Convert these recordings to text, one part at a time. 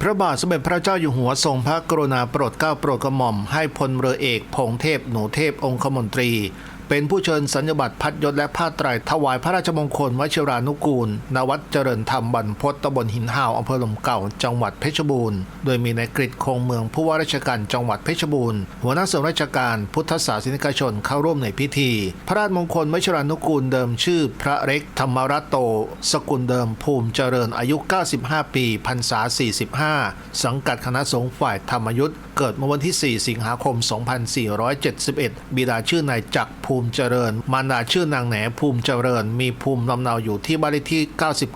พระบาทสมเด็จพระเจ้าอยู่หัวทรงพระกรุณาโปรดเกล้าโปรดกระหม่อมให้พลเรือเอกพงเทพหนูเทพองคมนตรี เป็นผู้เชิญสัญญบัตรพัดยศและผ้าไตรถวายพระราชมงคลวชิรานุกูล ณ วัดเจริญธรรมบรรพตตำบลหินหาวอำเภอหลมเก่า จังหวัดเพชรบูรณ์ โดยมีนายกฤษคงเมืองผู้ว่าราชการจังหวัดเพชรบูรณ์ หัวหน้าส่วนราชการพุทธศาสนิกชนเข้าร่วมในพิธี พระราชมงคลวชิรานุกูลเดิมชื่อ พระเล็กธรรมรัตโต สกุลเดิมภูมิเจริญอายุ 95 ปีพรรษา 45 สังกัดคณะสงฆ์ฝ่ายธรรมยุทธ์เกิดเมื่อวันที่ 4 สิงหาคม 2471 บิดาชื่อนายจักรภูมิเจริญมารดาชื่อนางแหนภูมิเจริญ มีภูมิลำเนาอยู่ที่บ้านเลขที่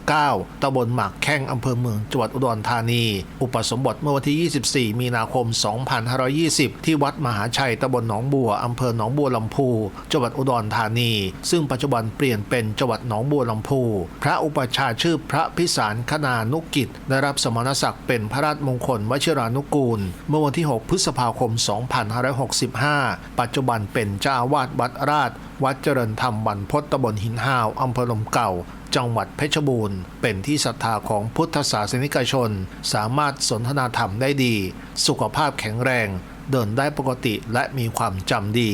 99ตำบลหมากแข้งอำเภอเมืองจังหวัดอุดรธานี อุปสมบทเมื่อวันที่ 24 มีนาคม 2520 ที่วัดมหาชัยตำบลหนองบัวอำเภอหนองบัวลำพู จังหวัดอุดรธานี ซึ่งปัจจุบันเปลี่ยนเป็นจังหวัดหนองบัวลำพู พระอุปชาชื่อพระพิสารคณานุกิจได้รับสมณศักดิ์เป็นพระราชมงคลวชิรานุกูล เมื่อวันที่ 6 พฤษภาคม 2565 ปัจจุบันเป็นเจ้าวาสวัดราช วัดเจริญธรรมบรรพตตำบลหินห้าวอำเภอลมเก่า จังหวัดเพชรบูรณ์ เป็นที่ศรัทธาของพุทธศาสนิกชน สามารถสนทนาธรรมได้ดี สุขภาพแข็งแรง เดินได้ปกติและมีความจำดี